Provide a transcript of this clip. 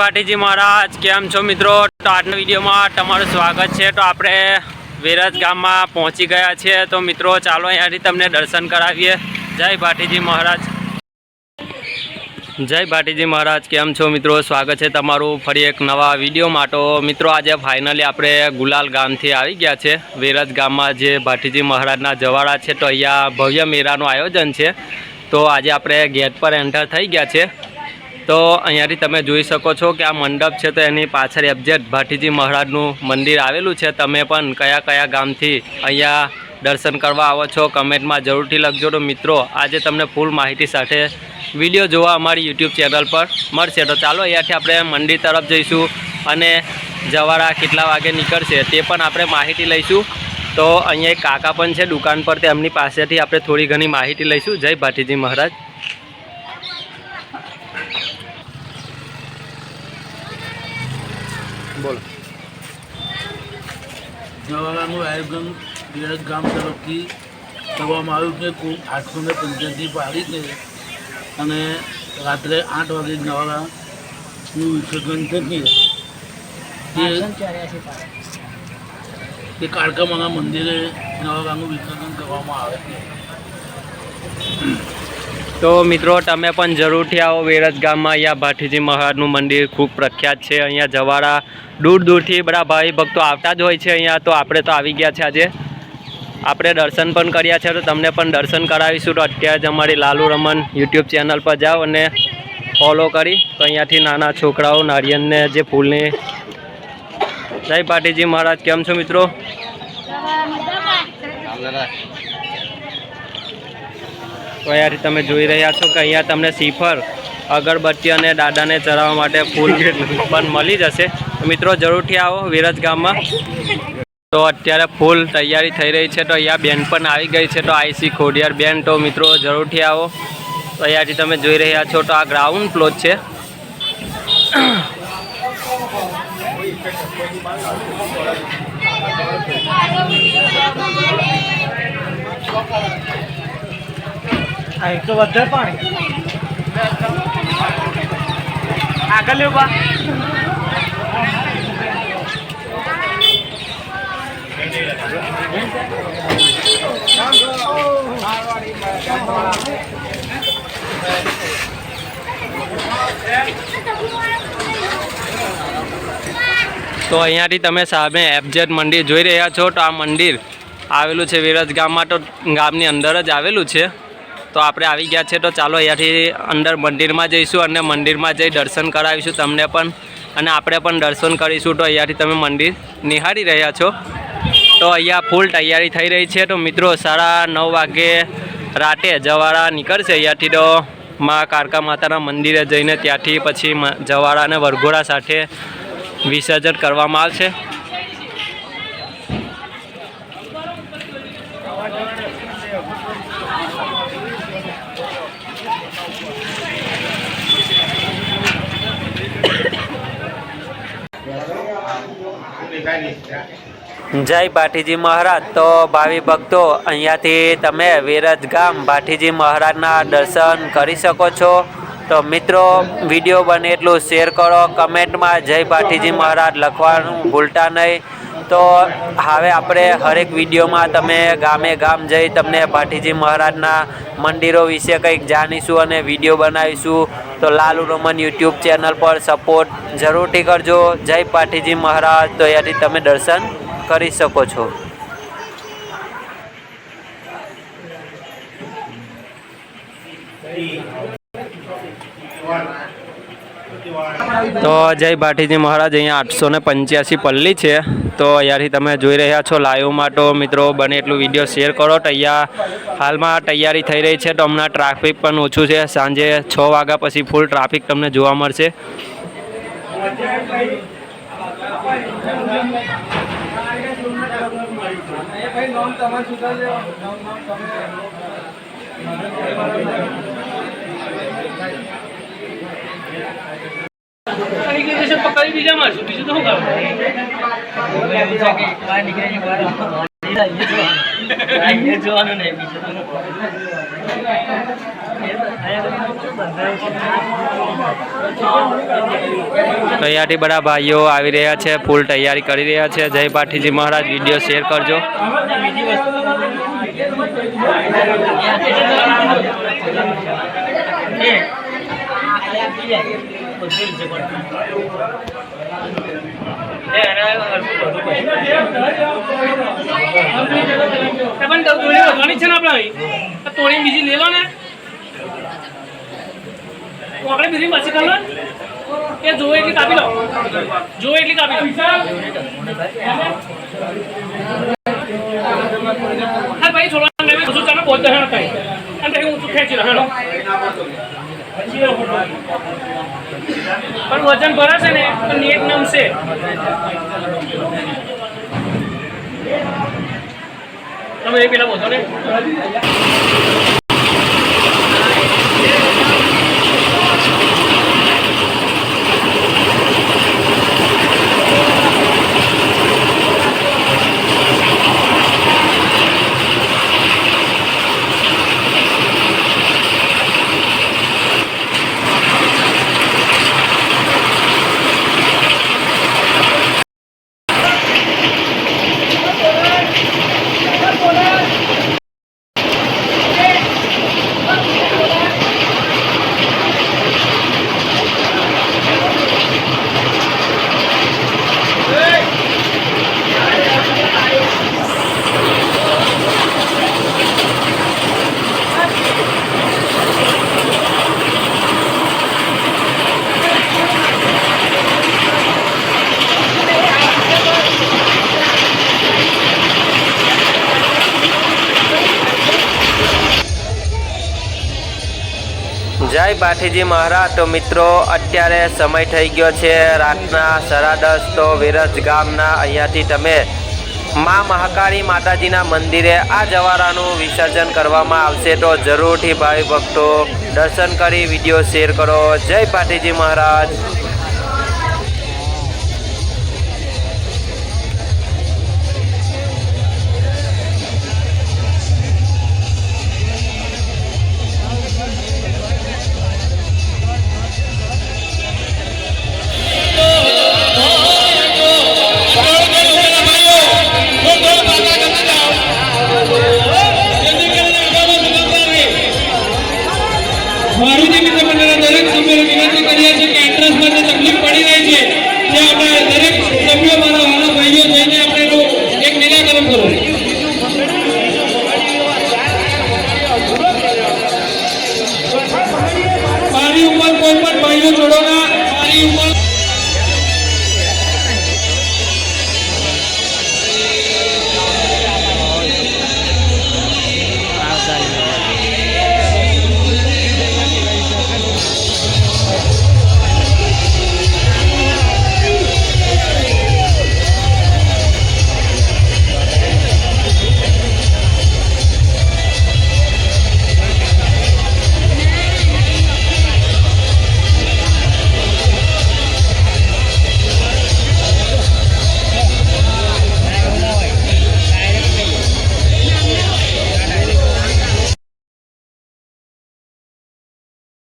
પાટીજી મહારાજ, કેમ છો મિત્રો? તો આજના વિડીયોમાં તમારું સ્વાગત છે. તો આપણે વેરજ ગામમાં પહોંચી ગયા છીએ તો મિત્રો, ચાલો અહીંયાથી તમને દર્શન કરાવીએ. જય ભાટીજી મહારાજ. જય ભાટીજી મહારાજ, કેમ છો મિત્રો? સ્વાગત છે તમારું ફરી એક નવા વિડીયોમાં તો મિત્રો, આજે ફાઇનલી આપણે ગુલાલ ગામથી આવી ગયા છે. વેરજ ગામમાં જે ભાટીજી મહારાજના જવાડા છે, તો અહીંયા ભવ્ય મેળાનું આયોજન છે. તો આજે આપણે ગેટ પર એન્ટર થઈ ગયા છે. તો અહીંયાથી તમે જોઈ શકો છો કે આ મંડપ છે તો એની પાછળ એબજેટ ભાટીજી મહારાજનું મંદિર આવેલું છે. તમે પણ કયા કયા ગામથી અહીંયા દર્શન કરવા આવો છો કમેન્ટમાં જરૂરથી લખજો. તો મિત્રો, આજે તમને ફૂલ માહિતી સાથે વીડિયો જોવા અમારી યુટ્યુબ ચેનલ પર મળશે. તો ચાલો અહીંયાથી આપણે મંદિર તરફ જઈશું અને જવારા કેટલા વાગે નીકળશે તે પણ આપણે માહિતી લઈશું. તો અહીંયા એક કાકા પણ છે દુકાન પર, તેમની પાસેથી આપણે થોડી ઘણી માહિતી લઈશું. જય ભાટીજી મહારાજ. બોલો. જવાહરનું આયોજન વિરજ ગામ તરફથી કરવામાં આવ્યું છે. કુલ આઠસો ને પંચ્યાસી પાડી છે. અને રાત્રે આઠ વાગે નવારાનું વિસર્જન થશે તે કાળકામાના મંદિરે નવારાનું વિસર્જન કરવામાં આવે છે. તો મિત્રો તમે પણ જરૂરથી આવો વેરજ ગામમાં. અહીંયા ભાઠીજી મહારાજનું મંદિર ખૂબ પ્રખ્યાત છે. અહીંયા જવાળા દૂર દૂરથી બધા ભાઈ ભક્તો આવતા જ હોય છે અહીંયા. તો આપણે તો આવી ગયા છે આજે. આપણે દર્શન પણ કર્યા છે. તો તમને પણ દર્શન કરાવીશું. તો અત્યારે જ અમારી લાલુ રમન યુટ્યુબ ચેનલ પર જાઓ અને ફોલો કરી. તો અહીંયાથી નાના છોકરાઓ નારિયેળને જે ફૂલની. જય પાટીજી મહારાજ. કેમ છો મિત્રો? તો અહીંયાથી તમે જોઈ રહ્યા છો કે અહીંયા તમને શ્રીફળ, અગરબત્તી અને દાદાને ચડાવવા માટે ફૂલ પણ મળી જશે. મિત્રો, જરૂરથી આવો વિરજ ગામમાં. તો અત્યારે ફૂલ તૈયારી થઈ રહી છે. તો અહીંયા બેન પણ આવી ગઈ છે. તો આઈસી ખોડિયાર બેન, તો મિત્રો, જરૂરથી આવો. તો અહીંયાથી તમે જોઈ રહ્યા છો, તો આ ગ્રાઉન્ડ ફ્લોર છે. એક તો પાણી. આગળ લેવા તો અહીંયાથી તમે સામે એફજેડ મંદિર જોઈ રહ્યા છો. તો આ મંદિર આવેલું છે વિરજ ગામમાં તો ગામની અંદર જ આવેલું છે. તો આપણે આવી ગયા છે તો ચાલો અહીંયાથી અંદર મંદિરમાં જઈશું અને મંદિરમાં જઈ દર્શન કરાવીશું તમને પણ. અને આપણે પણ દર્શન કરીશું તો અહીંયાથી તમે મંદિર નિહાળી રહ્યા છો. તો અહીંયા ફૂલ તૈયારી થઈ રહી છે. તો મિત્રો સાડા નવ વાગે રાતે જવાળા નીકળશે અહીંયાથી તો મા કારકા માતાના મંદિરે જઈને ત્યાંથી પછી જવાળાને વરઘોડા સાથે વિસર્જન કરવામાં આવશે. જય ભાટીજી મહારાજ. તો ભાવિ ભક્તો, અહીંયાથી તમે વેરજ ગામ ભાટીજી મહારાજના દર્શન કરી શકો છો. તો મિત્રો, વીડિયો બને એટલું શેર કરો, કમેન્ટમાં જય ભાટીજી મહારાજ લખવાનું ભૂલતા નહીં. તો હવે આપણે હરેક વિડીયોમાં તમે ગામે ગામ જઈ તમને ભાટીજી મહારાજના મંદિરો વિશે કંઈક જાણીશું અને વીડિયો બનાવીશું. તો લાલુ રોમન યુટ્યુબ ચેનલ પર સપોર્ટ જરૂરથી કરજો. જય પાઠીજી મહારાજ. તો અહીંયાથી તમે દર્શન કરી શકો છો. તો જય ભાટીજી મહારાજ, અહીંયા આઠસો ને પંચ્યાસી પલ્લી છે. તો અહીંયાથી તમે જોઈ રહ્યા છો લાઈવમાં તો મિત્રો, બને એટલું વીડિયો શેર કરો. તો અહીંયા હાલમાં તૈયારી થઈ રહી છે. તો હમણાં ટ્રાફિક પણ ઓછું છે. સાંજે છ વાગ્યા પછી ફૂલ ટ્રાફિક તમને જોવા મળશે. પકડી બીજા મારશું બીજું તો શું કરવાનું જોવાનું નહીં બીજું તો તો બધા ભાઈઓ આવી રહ્યા છે ફૂલ તૈયારી કરી રહ્યા છે. જય પાઠીજી મહારાજ, વીડિયો શેર કરજો. પણ તોડી છે ને આપણે તોડી બીજી લઈ લો ને તો આપણે બીજી પાછી કરો એ જોવે એટલી કાપી લો જોવે એટલી કાપી લો હા ભાઈ છોડવાનું નહીં બધું ચાલો બોલતો હેણો કઈ અને હું ઊંચું ખેંચી લો હેણો પણ વજન ભરાશે ને પણ નેટ નમશે તમે એ પેલા બોલો ને? જય પાઠીજી મહારાજ, તો મિત્રો, અત્યારે સમય થઈ ગયો છે રાતના સાડા દસ, તો વિરજ ગામના અહીંયાથી તમે મા મહાકાળી માતાજીના મંદિરે આ જવારાનું વિસર્જન કરવામાં આવશે. તો જરૂરથી ભાઈ ભક્તો દર્શન કરી વીડિયો શેર કરો. જય પાટીજી મહારાજ.